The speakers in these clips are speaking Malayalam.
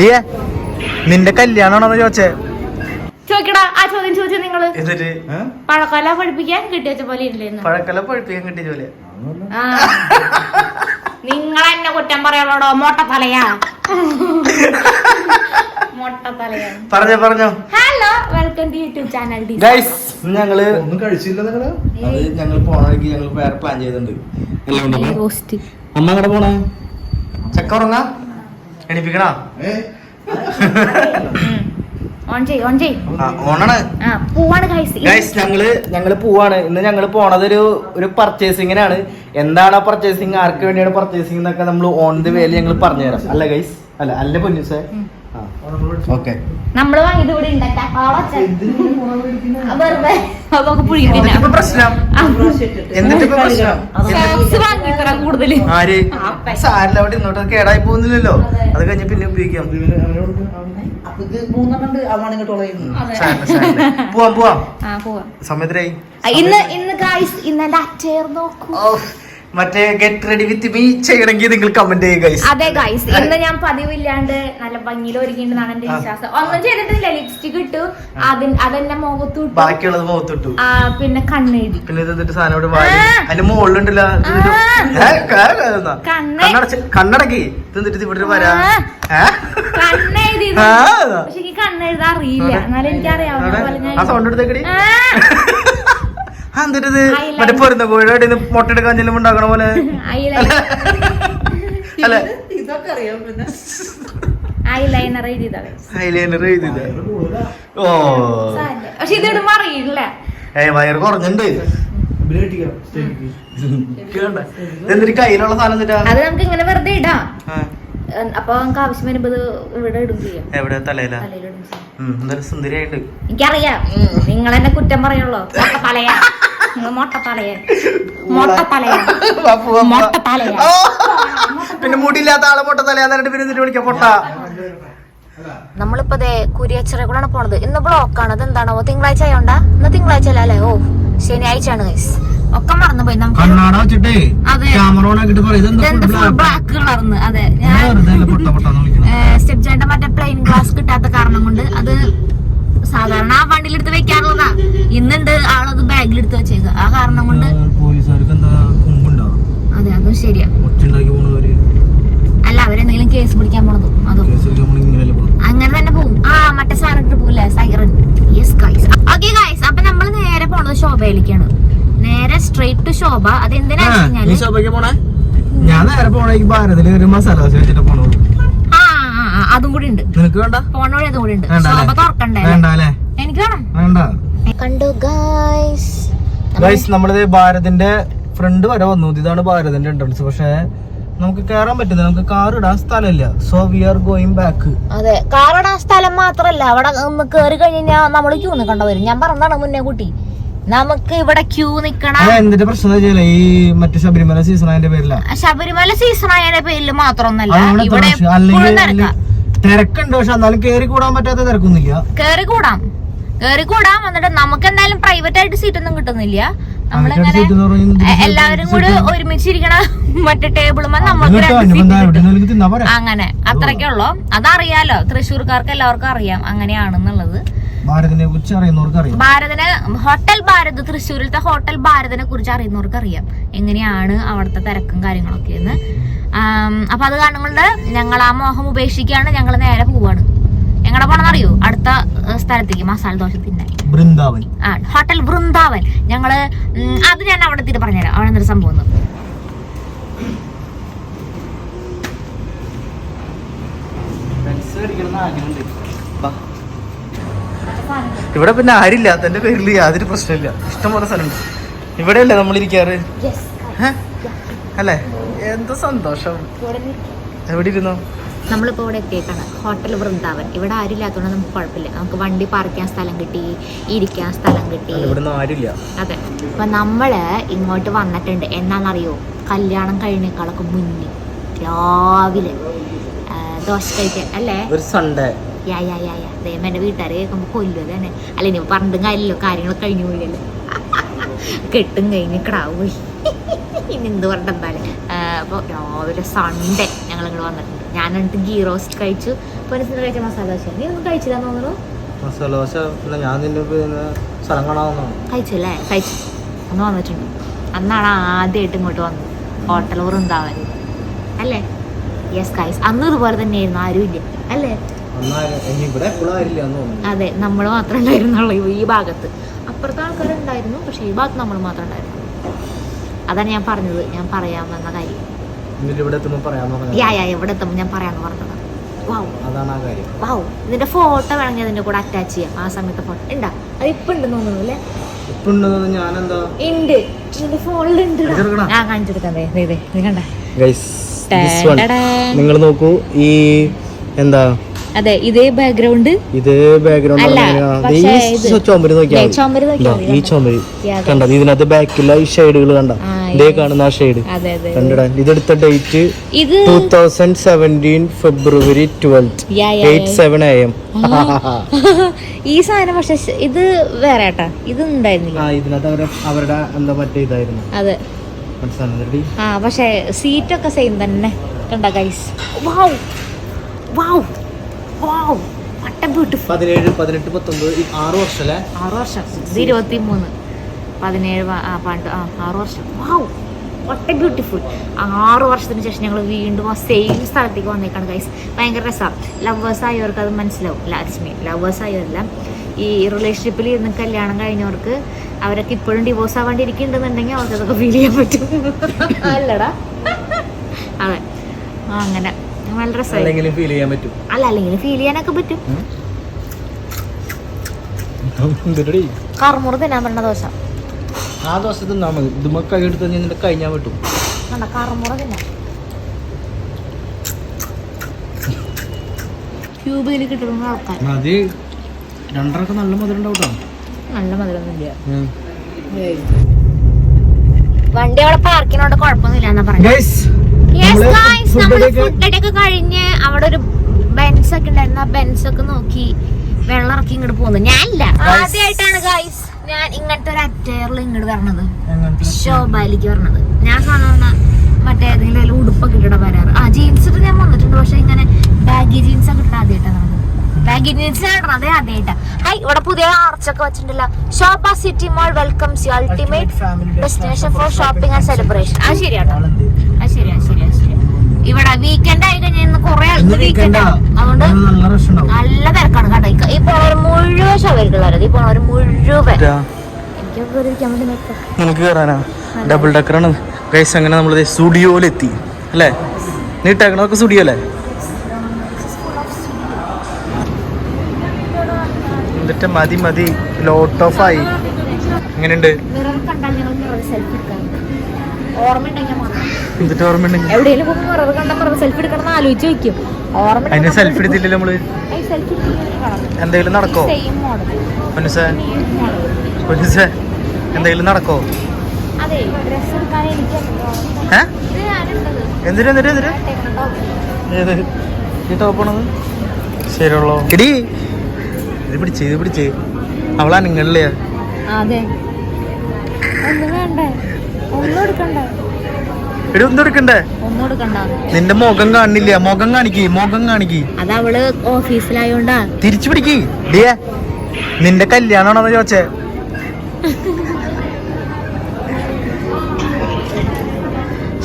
ഡിയെ നിന്റെ കല്യാണമാണോ ചോദിച്ചേ. ചോദിക്കടാ ആ ചോദ്യം ചോദിച്ചു നിങ്ങൾ. എന്നിട്ട് പഴക്കൊല പഠിപ്പിക്കാൻ കിട്ടി പോലെ പഴക്കല കിട്ടിയ പോലെ നിങ്ങൾ എന്നെ കുറ്റം പറയാളോടോ മൊട്ടത്തലയാ. മൊട്ടത്തലയാ. പറഞ്ഞോ പറഞ്ഞോ. Hello welcome to YouTube channel guys ഞങ്ങൾ ഒന്നും കഴിച്ചില്ല നിങ്ങൾ. അത് ഞങ്ങൾ പോണെങ്കിൽ ഞങ്ങൾ വേറെ പ്ലാൻ ചെയ്തിട്ടുണ്ട്? അമ്മ അങ്ങടെ പോണേ? ചക്ക ഉറങ്ങാ? എണിപ്പിക്കണാ? ഓൺ ചെയ് ഓൺ ചെയ് ആ, ഓണാണ്. ആ പോവാണ് ഗൈസ് ഗൈസ് ഞങ്ങൾ ഞങ്ങൾ പോവാണ്. ഇന്ന് ഞങ്ങൾ പോണത് ഒരു ഒരു പർച്ചേസിങ്ങിനാണ് എന്താണ് ആ പർച്ചേസിങ് ആർക്ക് വേണ്ടിയാണ് പർച്ചേസിംഗ് എന്നൊക്കെ നമ്മൾ ഓൺ ദി വേൽ ഞങ്ങൾ പറഞ്ഞുതരാം. അല്ല ഗൈസ് അല്ല അല്ല പൊന്നിസേ ഓക്കെ. നമ്മൾ വാങ്ങിയത് ഇവിടെ കൂടുതൽ. ആര്? സാരില്ല അവിടെ ഇന്നോട്ട് കേടായി പോകുന്നില്ലല്ലോ. അത്. കഴിഞ്ഞ് പിന്നെ ഉപയോഗിക്കാം. പോവാം പോവാം. ആ പോവാ. സമയത്തിനായി. ഇന്ന് ഇന്ന് ഇന്ന് എന്റെ നോക്കൂ. മറ്റേ ഗെറ്റ് റെഡി വിത്ത് മീ ചെയ്യണമെങ്കിൽ നിങ്ങൾ കമന്റ് ചെയ്യുക അതെ ഗൈസ് ഇന്ന് ഞാൻ പതിവില്ലാണ്ട് നല്ല ഭംഗിയിൽ ഒരുക്കിണ്ടെന്നാണ് എന്റെ. വിശ്വാസം. ഒന്നും ചെയ്തിട്ടില്ല. ലിപ്സ്റ്റിക് ഇട്ടു. അതിന് അതെന്നെ മുഖത്തു ഇട്ടു. ബാക്കിയുള്ളത് മുഖത്തിട്ടു ആ പിന്നെ കണ്ണെഴുതി. പിന്നെ ഇത് എന്നിട്ട് സാധനം ഇവിടെ. അതിന്റെ മുകളിലുണ്ടല്ലോ. കണ്ണടച്ച് കണ്ണടക്കി. ഇത് എന്നിട്ട് ഇവിടെ വരാ? കണ്ണെഴുതി. പക്ഷെ എനിക്ക് അറിയില്ല. എന്നാലും എനിക്ക് അറിയാവുന്ന പോലെ ഞാൻ ആ സൗണ്ട് എടുത്തേക്കടി Eyeliner. മറ്റേ പൊരുന്ന കോഴിയുടെ മുട്ടയെടുക്കാൻ ചെല്ലുമ്പോ ഉണ്ടാക്കണ പോലെ. അല്ലെ? ഐലൈനർ എഴുതിയതാ. ഓ. പക്ഷെ അറിയില്ല. ഏ വയറ് കുറഞ്ഞിട്ടുണ്ട്. എന്തിട്ട് കയ്യിലുള്ള സാധനം എന്നിട്ടാ അത് നമുക്ക് ഇങ്ങനെ വെറുതെ ഇടാം. അപ്പൊ നമുക്ക് ആവശ്യം വരുമ്പോ ഇത് ഇവിടെ ഇടും ചെയ്യാം. എവിടെ? തലയില? തലയിലിടും ചെയ്യാം. എന്തായാലും സുന്ദരിയായിട്ട്. എനിക്കറിയാം. നിങ്ങൾ എന്നെ കുറ്റം പറയുള്ളൂ. നിങ്ങൾ പിന്നെ മുടിയില്ലാത്ത ആളെ പൊട്ട തലയാന്നിട്ട് പിന്നെ എന്നിട്ട് വിളിക്കാം പൊട്ട. നമ്മളിപ്പോ ദേ കുരിയച്ചിറകളാണ് പോണത്. ഇന്ന് ബ്ലോക്കാണ്. ആണ് അത് എന്താണോ തിങ്കളാഴ്ച ആയോണ്ടാ? ഇന്ന് തിങ്കളാഴ്ച അല്ല? അല്ലേ? ഓ ശനിയാഴ്ച ആണ് ഗൈസ് ഒക്കെ മറന്നുപോയി. നമുക്ക് കണ്ണാട വെച്ചിട്ടേ. ക്യാമറ ഓൺ ആക്കിട്ട് ബ്ലാക്ക് കളർന്ന് അതെ. ഞാൻ സ്റ്റെപ്പ് ചേട്ടൻ മറ്റേ പ്ലെയിൻ ഗ്ലാസ് കിട്ടാത്ത കാരണം കൊണ്ട് അത് സാധാരണ ആ വണ്ടിയിലെടുത്ത് വെക്കാറുള്ളതാ. ഇന്നുണ്ട് ആളത് ബാഗിലെടുത്ത് വെച്ചേക്കുക ആ കാരണം കൊണ്ട് അതെ അതും ശരിയാ. അല്ല അവരെന്തെങ്കിലും കേസ് പിടിക്കാൻ പോണത്. അതും? അങ്ങനെ തന്നെ പോകും ആ മറ്റേ സാധനം ഇട്ട് പോകില്ലേ siren yes guys okay guys അപ്പൊ നമ്മൾ നേരെ പോണത് ശോഭയിലേക്കാണ്. നേരെ സ്ട്രെയിറ്റ് ടു ശോഭ. അത് എന്തിനാ ശോഭയ്ക്ക് പോണേ? ഞാൻ നേരെ പോണേക്ക് ഭാരതിൽ ഒരു മസാല ദോശ വെച്ചിട്ട് പോണു ആ ആ, ആ, അതും കൂടി ഉണ്ട്. നിനക്ക് വേണ്ട? പോണ വഴി അതും കൂടി ഉണ്ട്. ശോഭ? തുറക്കണ്ടേ? വേണ്ട അല്ലേ? എനിക്ക് വേണം. വേണ്ട. കണ്ടു ഗൈസ് ഗൈസ് നമ്മളിത് ഭാരതിന്റെ ഫ്രണ്ട് വരെ വന്നു. ഇതാണ് ഭാരതിന്റെ എൻട്രൻസ് പക്ഷേ നമുക്ക് കേറാൻ പറ്റുന്നില്ല നമുക്ക് കാർ ഇടാൻ സ്ഥലമില്ല. So we are going back അതെ കാർ ഇടാൻ സ്ഥലം മാത്രല്ല. അവിടെ കയറി കേറി കഴിഞ്ഞാൽ നമ്മൾ ക്യൂ നിൽക്കേണ്ട വരും. ഞാൻ പറഞ്ഞതാണ് മുന്നേ കുട്ടി. നമുക്ക് ഇവിടെ ക്യൂ നിക്കണം എന്തിന്റെ പ്രശ്നം ഈ മറ്റേ ശബരിമല സീസൺ അതിന്റെ പേരില. ശബരിമല സീസൺ ആയതിന്റെ പേരിൽ മാത്രമൊന്നല്ല ഇവിടെ തിരക്കുണ്ട് പക്ഷെ എന്നാലും കേറി കൂടാൻ പറ്റാത്ത തിരക്കൊന്നുമില്ല. കേറി കൂടാം. കേറി കൂടാം എന്നിട്ട് നമുക്ക് എന്തായാലും പ്രൈവറ്റ് ആയിട്ട് സീറ്റ് ഒന്നും കിട്ടുന്നില്ല. നമ്മളിങ്ങനെ എല്ലാവരും കൂടി ഒരുമിച്ചിരിക്കണ മറ്റേ ടേബിളും നമ്മൾക്ക്? അങ്ങനെ അത്രയ്ക്കേ ഉള്ളൂ. അതറിയാലോ തൃശ്ശൂർക്കാർക്ക് എല്ലാവർക്കും അറിയാം അങ്ങനെയാണെന്നുള്ളത്. ഭാരതിനെ കുറിച്ച് അറിയുന്നവർക്ക് അറിയാം. ഭാരതിന് ഹോട്ടൽ ഭാരത് തൃശ്ശൂരിലത്തെ ഹോട്ടൽ ഭാരതിനെ കുറിച്ച് അറിയുന്നവർക്ക് അറിയാം. എങ്ങനെയാണ് അവിടുത്തെ തിരക്കും കാര്യങ്ങളൊക്കെ എന്ന് അപ്പൊ അത് കാരണം കൊണ്ട് ഞങ്ങൾ ആ മോഹം ഉപേക്ഷിക്കാണ് ഞങ്ങൾ നേരെ പോവാണ്. എങ്ങനെ പോണെന്ന് അറിയോ അടുത്ത സ്ഥലത്തേക്ക് മസാല ദോശ തിന്നാൻ. ബൃന്ദാവൻ ആ ഹോട്ടൽ വൃന്ദാവൻ. ഞങ്ങൾ അത് ഞാൻ അവിടെ എത്തിയിട്ട് പറഞ്ഞുതരാം. അവിടെ എന്തൊരു സംഭവം. ഇവിടെ പിന്നെ ആരില്ല. തന്റെ പേരിൽ യാതൊരു പ്രശ്നമില്ല. ഇഷ്ടംപോലെ സ്ഥലമുണ്ട്. ഇവിടെയല്ലേ നമ്മൾ ഇരിക്കാറ്? അല്ലേ? എന്ത് സന്തോഷം. എവിടെ ഇരുന്നു നമ്മളിപ്പോൾ ഇവിടെ എത്തിയേക്കാണ്. ഹോട്ടൽ വൃന്ദാവൻ. ഇവിടെ ആരും ഇല്ലാത്തതുകൊണ്ട് നമുക്ക് കുഴപ്പമില്ല. നമുക്ക് വണ്ടി പാർക്ക് ചെയ്യാൻ സ്ഥലം കിട്ടി ഇരിക്കാൻ സ്ഥലം കിട്ടി. അതെ. അപ്പൊ നമ്മൾ ഇങ്ങോട്ട് വന്നിട്ടുണ്ട്. എന്നാണെന്നറിയോ കല്യാണം കഴിഞ്ഞേക്കാളൊക്കെ മുന്നേ. രാവിലെ. ദോശ കഴിക്കാൻ. അല്ലേ? ഒരു സൺഡേ യാ യാ യാ യാ. ദൈവം എന്റെ വീട്ടുകാരെ കേൾക്കുമ്പോൾ കൊല്ലു തന്നെ അല്ല ഇനി പറഞ്ഞിട്ടും കാര്യമില്ലല്ലോ. കാര്യങ്ങളൊക്കെ കഴിഞ്ഞു പോയില്ലല്ലോ കെട്ടും കഴിഞ്ഞ് കിടാവ് പോയി. ഇനി എന്ത് പറഞ്ഞിട്ട് എന്തായാലും അപ്പോൾ രാവിലെ സൺഡേ ഞങ്ങൾ ഇങ്ങോട്ട് വന്നിട്ടുണ്ട്. ഞാൻ എന്നിട്ട് ഗീ റോസ്റ്റ് കഴിച്ചു. പൊന്നിസിന് കഴിച്ച മസാല ദോശ നീ ഒന്നും കഴിച്ചില്ല തോന്നുന്നു? മസാല ദോശ പിന്നെ ഞാൻ നിന്നെ പിന്നെ സ്ഥലം കാണാവുന്നതാണ് കഴിച്ചു അല്ലേ കഴിച്ചു. അന്ന് വന്നിട്ടുണ്ട്. അന്നാണ് ആദ്യമായിട്ട് ഇങ്ങോട്ട് വന്നത്. ഹോട്ടൽ വൃന്ദാവൻ. അല്ലേ? യെസ് കൈസ് അന്ന് ഇതുപോലെ തന്നെയായിരുന്നു. ആരും ഇല്ല. അല്ലേ? അതെ നമ്മൾ മാത്രമേ ഉണ്ടായിരുന്നുള്ളൂ ഈ- ഈ ഭാഗത്ത്. അപ്പുറത്തെ ആൾക്കാരുണ്ടായിരുന്നു പക്ഷെ ഈ ഭാഗത്ത് നമ്മൾ മാത്രമേ ഉണ്ടായിരുന്നു. അതാണ് ഞാൻ പറഞ്ഞത്. ഞാൻ പറയാമെന്ന കാര്യം. യാ യാ എത്തുമ്പോൾ ഞാൻ പറഞ്ഞത്. വാവ് അതാണ് ആ കാര്യം. വാവ് ഇതിന്റെ ഫോട്ടോ വേണമെങ്കിൽ അതിന്റെ കൂടെ അറ്റാച്ച് ചെയ്യാം. ആ സമയത്തെ ഫോട്ടോ. ഉണ്ടാ അത് ഇപ്പൊ ഉണ്ടെന്ന് തോന്നുന്നു അല്ലേ? ഉണ്ട് ഇതിന്റെ ഞാൻ കാണിച്ചെടുക്കാം. കണ്ട. നിങ്ങൾ നോക്കൂ ഈ എന്താ? അതെ ഇതേ ബാക്ക്ഗ്രൗണ്ട് ഇതേ ബാക്ക്ഗ്രൗണ്ട് ഈ ചുമര് നോക്കിയാൽ ഈ ചോമ്പരി. കണ്ടത് ഇതിനകത്ത് ബാക്കിലെ ഈ ഷെയ്ഡുകൾ കണ്ട. ഇതേ. കാണുന്ന ആ ഷെയ്ഡ് കണ്ടിടാൻ ഇതെടുത്ത ഡേറ്റ് ഇത് two thousand seventeen February twelfth eight. Seven A M ഈ സാധനം പക്ഷെ ഇത് വേറെ കേട്ടാ ഇത് ഉണ്ടായിരുന്നില്ല. ഇതിനകത്ത് അവരെ അവരുടെ എന്താ മറ്റേ ഇതായിരുന്നു. അതെ. ആ പക്ഷെ സീറ്റൊക്കെ സെയിം തന്നെ. കണ്ട ഗൈസ് വാവ് വാവ് വാവ് വട്ട ബ്യൂട്ടിഫുൾ പതിനേഴ് പതിനെട്ട് പത്തൊമ്പത് ആറ് വർഷം അല്ലേ? ആറ് വർഷം. ഇരുപത്തി മൂന്ന് പതിനേഴ് ആ പണ്ട് ആ ആറ് വർഷം. വാവ് വട്ട ബ്യൂട്ടിഫുൾ ആറ് വർഷത്തിന് ശേഷം ഞങ്ങൾ വീണ്ടും ആ സെയിം സ്ഥലത്തേക്ക് വന്നേക്കാണ് ഗൈസ് ഭയങ്കര രസമാണ് ലവേഴ്സ് ആയവർക്ക് അത് മനസ്സിലാവും. ലാക്ഷ്മി ലവേഴ്സ് ആയവരെല്ലാം. ഈ റിലേഷൻഷിപ്പിൽ ഇരുന്ന് കല്യാണം കഴിഞ്ഞവർക്ക് അവരൊക്കെ ഇപ്പോഴും ഡിവോഴ്സ് ആവാണ്ടി ഇരിക്കുന്നുണ്ടെന്നുണ്ടെങ്കിൽ അവർക്ക് അതൊക്കെ ഫീൽ ചെയ്യാൻ പറ്റും. അല്ലടാ. അതെ. അങ്ങനെ. നല്ല രസം അല്ലെങ്കിലും ഫീൽ ചെയ്യാൻ പറ്റും. അല്ല അല്ലെങ്കിൽ ഫീൽ ചെയ്യാനൊക്കെ പറ്റും. കറുമുറ തിന്നാൻ പറ്റുന്ന ദോശ. ആ ദിവസം തിന്നാ മതി. ഇതുമ്മ കൈ എടുത്ത് നിന്റെ കഴിഞ്ഞാൽ പറ്റും കണ്ട കറുമുറ തിന്നാം ക്യൂബിൽ കിട്ടുന്ന ആൾക്കാർ അത് രണ്ടരക്ക് നല്ല മധുരം ഉണ്ടാവും നല്ല മധുരമൊന്നുമില്ല. വണ്ടി അവിടെ പാർക്കിനോട് കുഴപ്പമൊന്നുമില്ല എന്നാ പറഞ്ഞു യെസ് ഗായ്സ് നമ്മൾ ഫുഡ് ഒക്കെ കഴിഞ്ഞ് അവിടെ ഒരു ബെൻസ് ഒക്കെ ഉണ്ടായിരുന്നു. ആ ബെൻസ് ഒക്കെ നോക്കി വെള്ളം ഇറക്കി ഇങ്ങോട്ട് പോകുന്നു. ഞാനില്ല. ആദ്യമായിട്ടാണ് ഗായ്സ് ഞാൻ ഇങ്ങനത്തെ ഒരു അറ്റയറിൽ ഇങ്ങോട്ട് വരണത്. ശോഭാലിക്ക് വരണത്. ഞാൻ സാധാരണ മറ്റേ ഏതെങ്കിലും ഉടുപ്പൊക്കെ ഇട്ടിട്ട് വരാറ്. ആ ജീൻസ് ഇട്ട് ഞാൻ വന്നിട്ടുണ്ട്. പക്ഷെ ഇങ്ങനെ ബാഗി ജീൻസ് ഒക്കെ ഇട്ട് ആദ്യമായിട്ടാണ് വന്നത് ബാഗി ജീൻസ് ആണ് അതെ ആദ്യമായിട്ടാ ഹൈ ഇവിടെ പുതിയ ആർച്ചൊക്കെ വെച്ചിട്ടുണ്ടല്ലോ. Sobha city mall welcomes you ultimate destination for shopping and celebration ആ ശരിയാട്ടോ ആ ശരിയാ ശരിയാ ശരിയാ ഇവിടെ വീക്കെൻഡ് ആയി കഴിഞ്ഞാൽ ഇന്ന് കുറെ ആൾക്ക് വീക്കെൻഡ് അതുകൊണ്ട് നല്ല തിരക്കാണ് കേട്ടോ. ഇപ്പൊ അവർ മുഴുവൻ ഷവരിക്കുള്ളവരത് ഇപ്പൊ അവർ മുഴുവൻ. നിനക്ക് കയറാനാ ഡബിൾ ഡക്കറാണ് ഗൈസ് അങ്ങനെ നമ്മൾ സ്റ്റുഡിയോയിലെത്തി. അല്ലേ? നീ ഇട്ടേക്കണതൊക്കെ സ്റ്റുഡിയോ അല്ലേ എന്നിട്ട് മതി മതി. ലോട്ട് ഓഫ് ആയി. എങ്ങനെയുണ്ട്? സെൽഫി എടുക്കാറുണ്ട് ഓർമ്മ ഉണ്ടെങ്കിൽ എന്നിട്ട് എവിടെയെങ്കിലും പോകുമ്പോൾ മിറർ കണ്ട മിറർ സെൽഫി എടുക്കണം എന്ന് ആലോചിച്ച് വെക്കും ഓർമ്മ അതിന് സെൽഫി എടുത്തില്ലല്ലോ നമ്മൾ? എന്തെങ്കിലും നടക്കോ പൊന്നുസേ. എന്തെങ്കിലും നടക്കോ എന്തിനു എന്തിനു എന്തിനു ഏത്? ഈ ടോപ്പാണത് ശരിയുള്ളോ എടി ഇത് പിടിച്ച് ഇത് പിടിച്ച്. അവളാ നിങ്ങളിലെയാ അതെ. വേണ്ടേ? എടി ഒന്നും എടുക്കണ്ടേ? ഒന്നും നിന്റെ മുഖം കാണില്ല? മുഖം കാണിക്ക് മുഖം കാണിക്ക്. അത് അവൾ ഓഫീസിലായോണ്ടാ. തിരിച്ചു പിടിക്ക്. ഡിയേ നിന്റെ കല്യാണമാണോ ചോദിച്ചേ.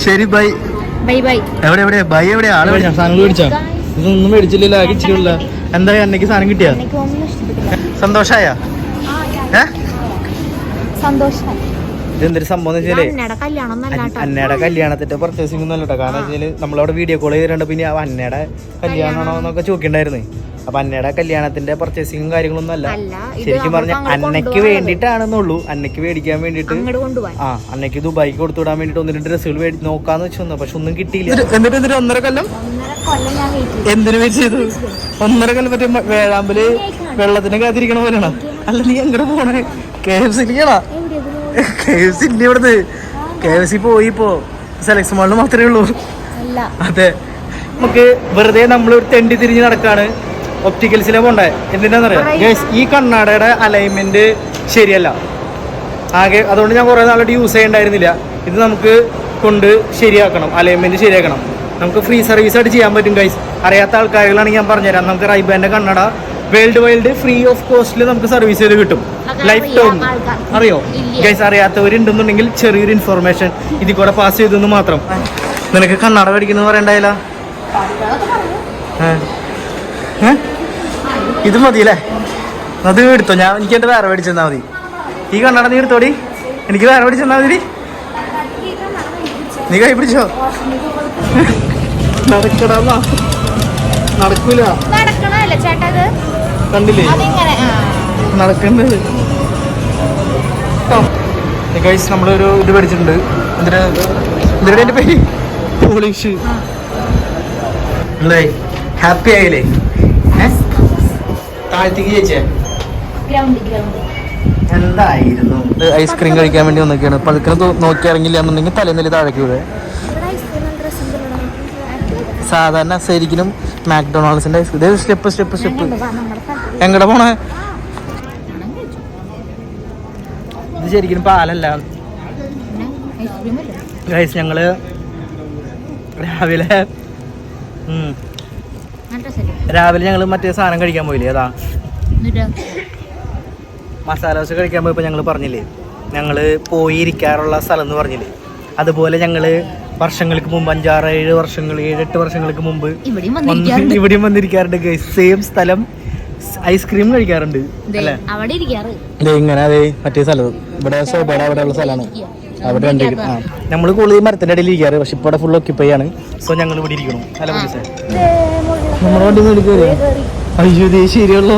ശരി ബൈ. Bye bye. എവിടെ എവിടെ? ബൈ എവിടെ? ആൾ സാധനങ്ങൾ മേടിച്ചാ? ഇതൊന്നും മേടിച്ചില്ലല്ലോ ആകെ ഇച്ചിരിയുള്ള. എന്താ അന്നയ്ക്ക് സാധനം കിട്ടിയാ? സന്തോഷായ? ഏ? സന്തോഷം. ഇതെന്തൊരു സംഭവം എന്ന് വെച്ചാലേ അന്നയുടെ കല്യാണത്തിന്റെ പർച്ചേസിംഗ് ഒന്നും അല്ലട്ടോ കാരണം വെച്ചാൽ നമ്മളവിടെ വീഡിയോ കോൾ ചെയ്തിട്ടുണ്ട്. പിന്നെ ആ അന്നയുടെ കല്യാണമാണോ എന്നൊക്കെ ചോദിക്കണ്ടായിരുന്നു. അപ്പൊ അന്നയുടെ കല്യാണത്തിന്റെ പർച്ചേസിംഗും കാര്യങ്ങളൊന്നും അല്ല. ശരിക്കും പറഞ്ഞ അന്നയ്ക്ക്. വേണ്ടിയിട്ടാണെന്നുള്ളൂ അന്നയ്ക്ക് മേടിക്കാൻ വേണ്ടിട്ട് ആ അന്നയ്ക്ക് ദുബായിക്ക് കൊടുത്തു വിടാൻ വേണ്ടിട്ട് ഒന്ന് രണ്ട് ഡ്രസ്സുകൾ മേടി നോക്കാന്ന് വെച്ച് വന്നു. പക്ഷെ ഒന്നും കിട്ടിയില്ല. എന്നിട്ട് ഒന്നര കൊല്ലം? ഒന്നര കൊല്ലം ഞാൻ വെയിറ്റ് എന്തിനു വെയിറ്റ് ചെയ്തു? ഒന്നര കൊല്ലം മറ്റേ മ- വേഴാമ്പൽ വെള്ളത്തിന് കാത്തിരിക്കണ പോലെയാണോ? അല്ല നീ എങ്ങോട്ട് പോണേ? K F K F C ഇല്ല ഇവിടുന്ന്? കെ എഫ് സി പോയി ഇപ്പോ. സെലക്ഷൻ മാളിൽ മാത്രമേ ഉള്ളൂ. അതെ. നമുക്ക് വെറുതെ നമ്മൾ ഒരു തെണ്ടി തിരിഞ്ഞ് നടക്കാണ്. ഒപ്റ്റിക്കൽസിലെ പോണ്ടേ? എന്തിനാന്നറിയാം? ഈ കണ്ണാടയുടെ അലൈൻമെന്റ് ശരിയല്ല. ആകെ അതുകൊണ്ട് ഞാൻ കുറേ നാളായിട്ട് യൂസ് ചെയ്യണ്ടായിരുന്നില്ല. ഇത് നമുക്ക് കൊണ്ട് ശരിയാക്കണം. അലൈൻമെന്റ് ശരിയാക്കണം. നമുക്ക് ഫ്രീ സർവീസ് ആയിട്ട് ചെയ്യാൻ പറ്റും ഗൈസ് അറിയാത്ത ആൾക്കാരുകളാണ് ഞാൻ പറഞ്ഞുതരാം. നമുക്ക് റൈബാന്റെ കണ്ണട വേൾഡ് വൈൽഡ് ഫ്രീ ഓഫ് കോസ്റ്റിൽ നമുക്ക് സർവീസ് ചെയ്ത് കിട്ടും. ലൈഫ് അറിയാം ടൈം. അറിയോ. ഗൈസ് അറിയാത്തവരുണ്ടെന്നുണ്ടെങ്കിൽ ചെറിയൊരു ഇൻഫർമേഷൻ ഇതിൽ കൂടെ പാസ് ചെയ്തെന്ന് മാത്രം. നിനക്ക് കണ്ണട പഠിക്കുന്ന പറയണ്ടായില്ല ഇത് മതി അല്ലേ അത് എടുത്തോ. ഞാൻ എനിക്ക് എന്റെ വേറെ മേടിച്ചെന്നാ മതി. ഈ കണ്ണട നീ എടുത്തോടി? എനിക്ക് വേറെ മേടിച്ചെന്നാ മതി. നീ കൈ പിടിച്ചോ? നടക്കടാ നടക്കൂല. നടക്കണല്ലേ ചേട്ടാ കണ്ടില്ലേ. നടക്കുന്നത്. ഗൈസ് നമ്മളൊരു ഇത് പഠിച്ചിട്ടുണ്ട്. എന്തിനാ എന്തിനാ എന്റെ പേര് പോളിഷ്. അല്ലേ ഹാപ്പി ആയില്ലേ? താഴത്തേക്ക് ചേച്ചേ. എന്തായിരുന്നു? ഐസ്ക്രീം കഴിക്കാൻ വേണ്ടി വന്നൊക്കെയാണ്. പതുക്കെ നോക്കി ഇറങ്ങില്ല എന്നുണ്ടെങ്കിൽ തലേന്നിൽ താഴേക്ക് വിടെ. സാധാരണ ശരിക്കും മാക്ഡൊണാൾഡ്സിന്റെ ice cream. Step step step എങ്ങടെ പോണേ? ഇത് ശരിക്കും പാലല്ല. ഗൈസ് ഞങ്ങൾ രാവിലെ രാവിലെ ഞങ്ങൾ മറ്റേ സാധനം കഴിക്കാൻ പോയില്ലേ? അതാ. മസാല ദോശ കഴിക്കാൻ പോയപ്പോൾ ഞങ്ങൾ പറഞ്ഞില്ലേ ഞങ്ങൾ പോയി ഇരിക്കാറുള്ള സ്ഥലം എന്ന് പറഞ്ഞില്ലേ? അതുപോലെ ഞങ്ങൾ വർഷങ്ങൾക്ക് മുമ്പ് അഞ്ചാറ് ഏഴ് വർഷങ്ങൾ ഏഴെട്ട് വർഷങ്ങൾക്ക് മുമ്പ് ഇവിടെയും വന്ന് വന്നിരിക്കാറുണ്ട് ഇവിടെയും വന്നിരിക്കാറുണ്ട് ഗൈസ് സെയിം സ്ഥലം ഐസ്ക്രീം കഴിക്കാറുണ്ട് അവിടെ ഇങ്ങനെ അതെ മറ്റേ സ്ഥലത്ത്. ഇവിടെ സോബയുടെ അവിടെ ഉള്ള സ്ഥലമാണ്. അവിടെ ഉണ്ട് നമ്മൾ കൂടുതൽ മരത്തിന്റെ ഇടയിൽ ഇരിക്കാറ് പക്ഷെ ഇവിടെ ഫുൾ ഒക്കിപ്പൈ ആണ്. സോ ഞങ്ങൾ ഇവിടെ ഇരിക്കണം അല്ല നമ്മുടെ വണ്ടി മേളിൽ കയറി. അയ്യോ ദേ ശരിയുള്ളോ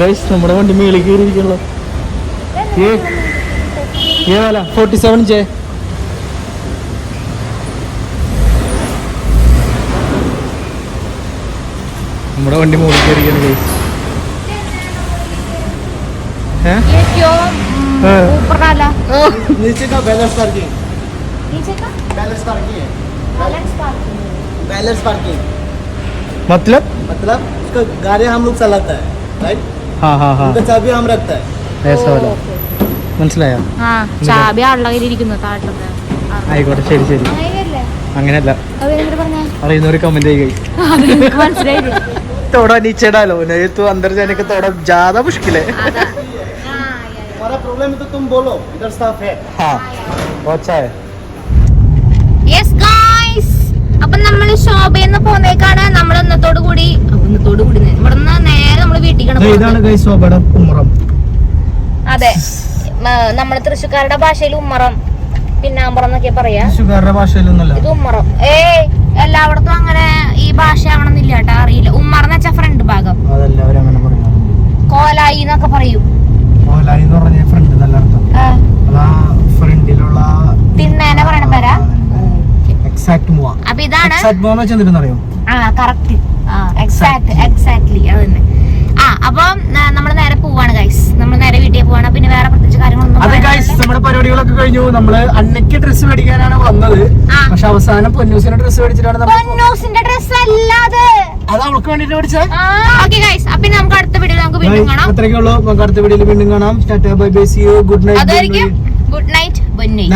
ഗൈസ് നമ്മുടെ വണ്ടി മേളിൽ കയറി ഇരിക്കണല്ലോ ഏ ഫോർട്ടി സെവൻ ജെ നമ്മുടെ വണ്ടി മുകളിൽ കയറിയാണ് ഗൈസ് ऊपर डाला नीचे का बैलेंस पार्किंग नीचे का बैलेंस पार्किंग है बैलेंस पार्किंग बैलेंस पार्किंग मतलब मतलब उसका गाड़ी हम लोग चलाता है राइट हाँ हाँ हाँ उनका चाबी हम रखता है ऐसा वाला മനസ്സിലായോ ആ ചാബി ആളുടെ കയ്യിലിരിക്കുന്നു താഴത്തെ ആയിക്കോട്ടെ ശരി ശരി അങ്ങനെയല്ലേ അങ്ങനെയല്ല അത് എന്നിട്ട് പറഞ്ഞേ അറിയുന്നവര് കമന്റ് ചെയ്യുക അത് എനിക്ക് മനസ്സിലായില്ല थोड़ा नीचे डालो नहीं प्रॉब्लम है तो तुम बोलो इधर स्टाफ है हाँ बहुत अच्छा है യെസ് ഗായ്സ് അപ്പൊ നമ്മൾ ശോഭയെന്ന് പോന്നേക്കാണ് നമ്മൾ ഇന്നത്തോട് കൂടി അപ്പൊ ഇന്നത്തോട് കൂടി നെ- ഇവിടുന്ന് നേരെ നമ്മൾ വീട്ടിൽ ഇതാണ് ഗൈസ് സോബയുടെ ഉമ്മറം അതെ മ- നമ്മള് തൃശ്ശൂക്കാരുടെ ഭാഷയിൽ ഉമ്മറം പിന്നാമ്പറം എന്നൊക്കെ പറയാ തൃശ്ശൂക്കാരുടെ ഭാഷയിലൊന്നുമല്ല ഇത് ഉമ്മറം ഏയ് എല്ലായിടത്തും അങ്ങനെ ഈ ഭാഷ ആവണമെന്നില്ല കേട്ടോ അറിയില്ല ഉമ്മറം എന്ന് വെച്ചാൽ ഫ്രണ്ട് ഭാഗം അതെല്ലാവരും അങ്ങനെ പറയുന്നത് കോലായി എന്നൊക്കെ പറയും മോഹൻലാൽ എന്ന് പറഞ്ഞ ഫ്രണ്ട് നല്ല അർത്ഥം അതാ ഫ്രണ്ടിലുള്ള തിണ്ണേനെ പറയണ പേരാ? എക്സാക്ട് മൂവ. അപ്പൊ ഇതാണ്? എക്സാക്ട് മൂവ എന്ന് വെച്ചാൽ എന്തിനാ അറിയോ? ആ കറക്റ്റ് എക്സാക്ട് എക്സാക്ട്ലി അത് തന്നെ. ആ അപ്പം നമ്മൾ നേരെ പോവാണ് ഗൈസ് നമ്മൾ നേരെ വീട്ടിൽ പോവാണ്. പിന്നെ വേറെ പ്രത്യേകിച്ച് കാര്യങ്ങളൊന്നും അതെ ഗൈസ് നമ്മുടെ പരിപാടികളൊക്കെ കഴിഞ്ഞു. നമ്മൾ അന്നയ്ക്ക് ഡ്രസ്സ് മേടിക്കാനാണ് വന്നത്. പക്ഷെ അവസാനം പൊന്നൂസിന്റെ ഡ്രസ്സ് മേടിച്ചിട്ടാണ് പൊന്നൂസിന്റെ ഡ്രസ് അല്ലാതെ അത് അവൾക്ക് വേണ്ടിട്ട് അപ്പൊ നമുക്ക് അടുത്ത വീഡിയോ നമുക്ക് വീണ്ടും കാണാം. അത്രയ്ക്കുള്ളൂ നമുക്ക് അടുത്ത വീഡിയോയിൽ വീണ്ടും കാണാം. Tata bye bye see you good night good night